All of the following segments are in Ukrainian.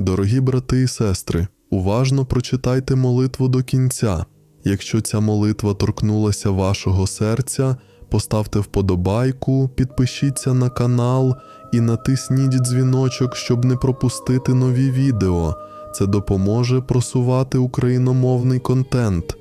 Дорогі брати і сестри, уважно прочитайте молитву до кінця. Якщо ця молитва торкнулася вашого серця, поставте вподобайку, підпишіться на канал і натисніть дзвіночок, щоб не пропустити нові відео. Це допоможе просувати україномовний контент.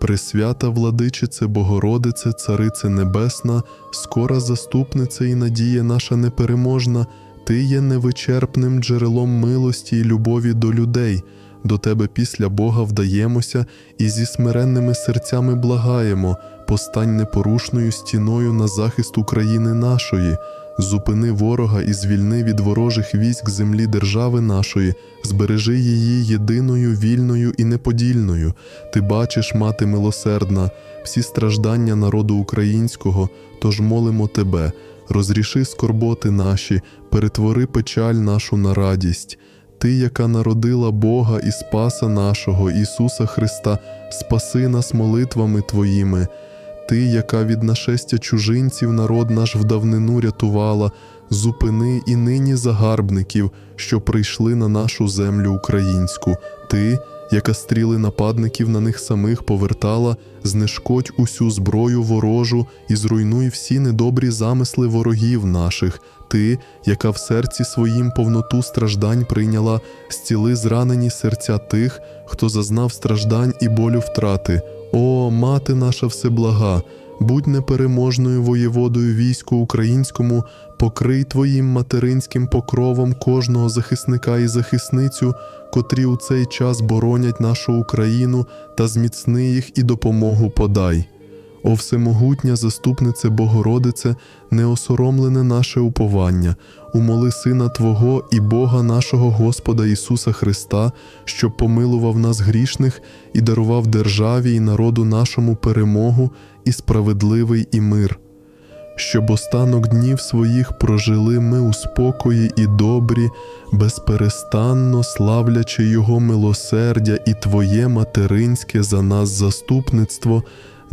Пресвята владичице Богородице, Царице Небесна, скора заступниця і надія наша непереможна, Ти є невичерпним джерелом милості і любові до людей. До Тебе після Бога вдаємося і зі смиренними серцями благаємо, постань непорушною стіною на захист України нашої, зупини ворога і звільни від ворожих військ землі держави нашої, збережи її єдиною, вільною і неподільною. Ти бачиш, мати милосердна, всі страждання народу українського, тож молимо тебе, розріши скорботи наші, перетвори печаль нашу на радість. Ти, яка народила Бога і Спаса нашого, Ісуса Христа, спаси нас молитвами Твоїми. Ти, яка від нашестя чужинців народ наш в давнину рятувала, зупини і нині загарбників, що прийшли на нашу землю українську. Ти, яка стріли нападників на них самих повертала, знешкодь усю зброю ворожу і зруйнуй всі недобрі замисли ворогів наших. Ти, яка в серці своїм повноту страждань прийняла, зціли зранені серця тих, хто зазнав страждань і болю втрати. О, мати наша всеблага, будь непереможною воєводою війську українському, покрий твоїм материнським покровом кожного захисника і захисницю, котрі у цей час боронять нашу Україну та зміцни їх і допомогу подай. О всемогутня заступнице Богородице, неосоромлене наше уповання, умоли Сина Твого і Бога нашого Господа Ісуса Христа, щоб помилував нас грішних і дарував державі і народу нашому перемогу і справедливий і мир. Щоб останок днів своїх прожили ми у спокої і добрі, безперестанно славлячи Його милосердя і Твоє материнське за нас заступництво,